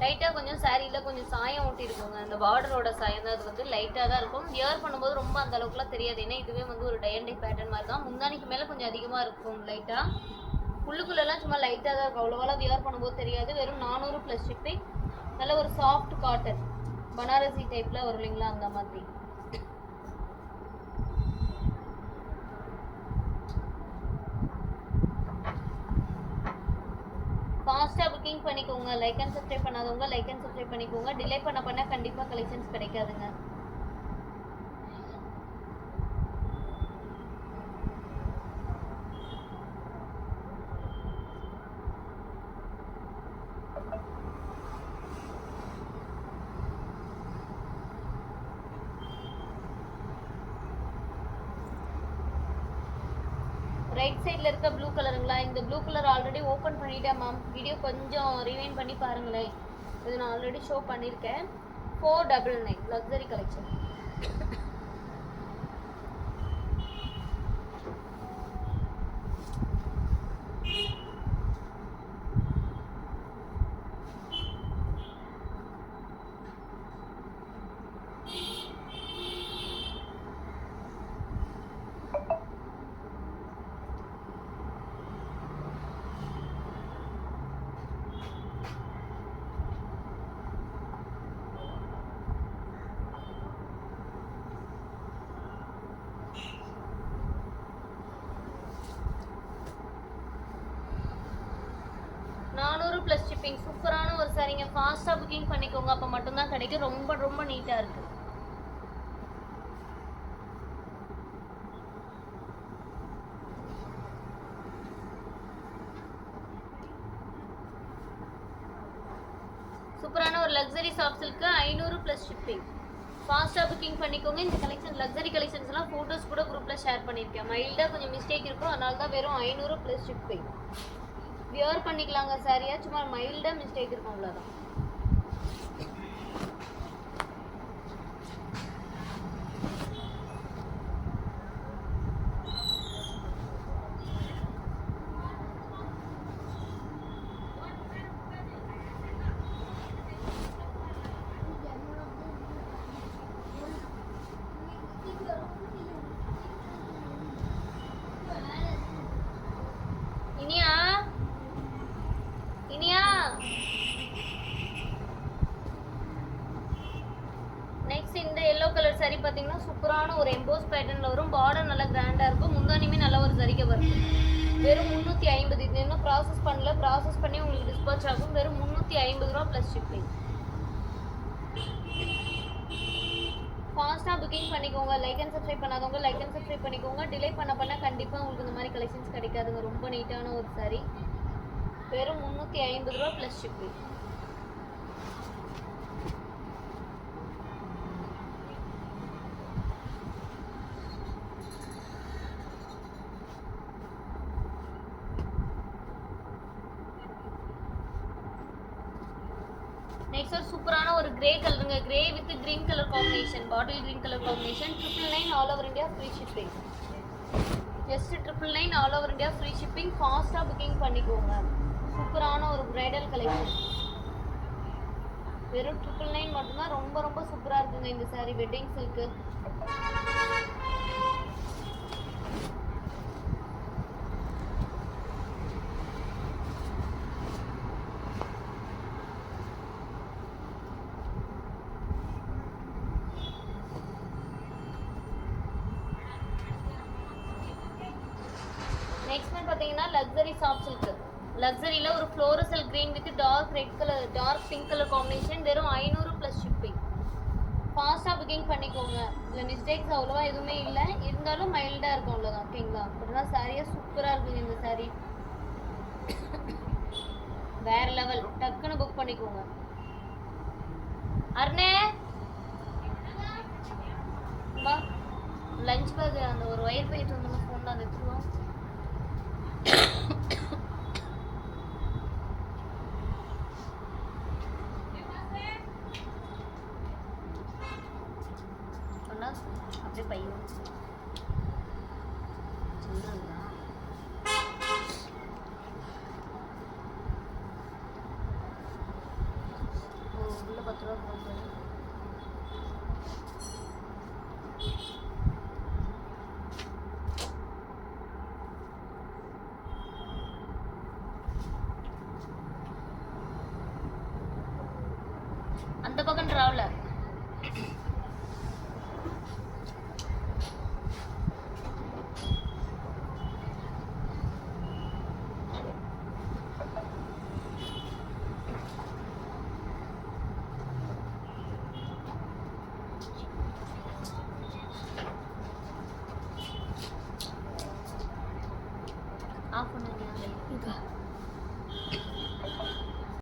லைட்டாக கொஞ்சம் சாரியில் கொஞ்சம் சாயம் ஒட்டியிருக்குங்க அந்த பார்டரோட சாயம் தான். அது வந்து லைட்டாக தான் இருக்கும். வியர் பண்ணும்போது ரொம்ப அந்த அளவுக்குலாம் தெரியாது. ஏன்னா இதுவே வந்து ஒரு டயண்டை பேட்டர்ன் மாதிரி தான். முந்தானிக்கு மேலே கொஞ்சம் அதிகமாக இருக்கும் லைட்டாக உள்ளுக்குள்ளெல்லாம் சும்மா லைட்டாக தான் இருக்கும். அவ்வளோவாலாம் வியர் பண்ணும்போது தெரியாது. வெறும் நானூறு ப்ளஸ் ஷிப்பிங் நல்ல ஒரு சாஃப்ட் காட்டன் பனாரசி டைப்பில் வரும் இல்லைங்களா? அந்த மாதிரி ஃபாஸ்ட்டாக புக்கிங் பண்ணிக்கோங்க லைக் அண்ட் சப்ஸ்கிரைப் பண்ணாதவங்க லைக் அண்ட் சப்ஸ்கிரைப் பண்ணிக்கோங்க. டிலே பண்ண பண்ண கண்டிப்பாக கலெக்ஷன்ஸ் கிடைக்காதுங்க. ரைட் சைடில் இருக்க ப்ளூ கலருங்களா இந்த ப்ளூ கலர் ஆல்ரெடி ஓப்பன் பண்ணிட்டேன் மேம் வீடியோ கொஞ்சம் ரிவைன் பண்ணி பாருங்களேன். இது நான் ஆல்ரெடி ஷோ பண்ணியிருக்கேன். Four double nine luxury collection நானூறு ப்ளஸ் ஷிப்பிங் சூப்பரான ஒரு சாரிங்க ஃபாஸ்ட்டாக புக்கிங் பண்ணிக்கோங்க. அப்போ மட்டும்தான் கிடைக்கும். ரொம்ப ரொம்ப நீட்டாக இருக்குது சூப்பரான ஒரு லக்ஸரி சாஃப்ட் சில்க்கு ஐநூறு ப்ளஸ் ஷிப்பிங் ஃபாஸ்ட்டாக புக்கிங் பண்ணிக்கோங்க. இந்த கலெக்ஷன் லக்ஸரி கலெக்ஷன்ஸ்லாம் ஃபோட்டோஸ் கூட குரூப்பில் ஷேர் பண்ணியிருக்கேன் மைல்டாக கொஞ்சம் மிஸ்டேக் இருக்கும். அதனால தான் வெறும் ஐநூறு ப்ளஸ் ஷிப்பிங் வியர் பண்ணிக்கலாங்க சாரியா சும்மா மைல்டாக மிஸ்டேக் இருக்கும் அவ்வளோதான் இனியா இனியா நெக்ஸ்ட் இந்த எல்லோ கலர் saree பார்த்தீங்கன்னா சூப்பரான ஒரு எம்போஸ் பேட்டர்னில் வரும். பார்டர் நல்லா கிராண்டாக இருக்கும். முந்தானியுமே நல்ல ஒரு சரிகை வரும். வெறும் முந்நூற்றி ஐம்பது. இது இன்னும் ப்ராசஸ் பண்ணல? ப்ராசஸ் பண்ணி உங்களுக்கு டிஸ்பாச் ஆகும். வெறும் முந்நூற்றி ஐம்பது ரூபா ப்ளஸ் ஷிப்பிங் ஃபாஸ்ட்டாக புக்கிங் பண்ணிக்கோங்க. லைக் அண்ட் சப்ஸ்கிரைப் பண்ணாதவங்க லைக் அண்ட் சப்ஸ்கிரைப் பண்ணிக்கோங்க. டிலே பண்ண பண்ண கண்டிப்பாக உங்களுக்கு இந்த மாதிரி கலெக்ஷன்ஸ் கிடைக்காதுங்க. ரொம்ப நீட்டான ஒரு சாரி வெறும் முந்நூற்றி ஐம்பது ரூபா ப்ளஸ் ஷிப்பிங் நெக்ஸ்ட் ஒரு சூப்பரான ஒரு கிரே கலருங்க grey with green colour combination bottle green colour combination triple nine all over India free shipping just triple nine all over India free shipping ஃபாஸ்ட்டாக புக்கிங் பண்ணிக்கோங்க. சூப்பரான ஒரு பிரைடல் கலெக்ஷன் வெறும் triple nine மட்டும்தான். ரொம்ப ரொம்ப சூப்பராக இருக்குங்க இந்த saree. Wedding silk next one பார்த்தீங்கன்னா லக்ஸரி சாஃப்ட் சில்க் லக்ஸரியில் ஒரு fluorescent green with dark red colour dark pink colour combination வெறும் ஐநூறு ப்ளஸ் ஷிப்பிங் ஃபாஸ்ட்டாக புக்கிங் பண்ணிக்கோங்க. இதில் மிஸ்டேக்ஸ் அவ்வளோவா எதுவுமே இல்லை. இருந்தாலும் மைல்டாக இருக்கும் அவ்வளோதான் ஓகேங்களா அப்படின்னா சாரியாக சூப்பராக இருக்குங்க இந்த saree. வேற லெவல் டக்குன்னு புக் பண்ணிக்கோங்க. அர்ணே அந்த பக்கம் டிராவலர்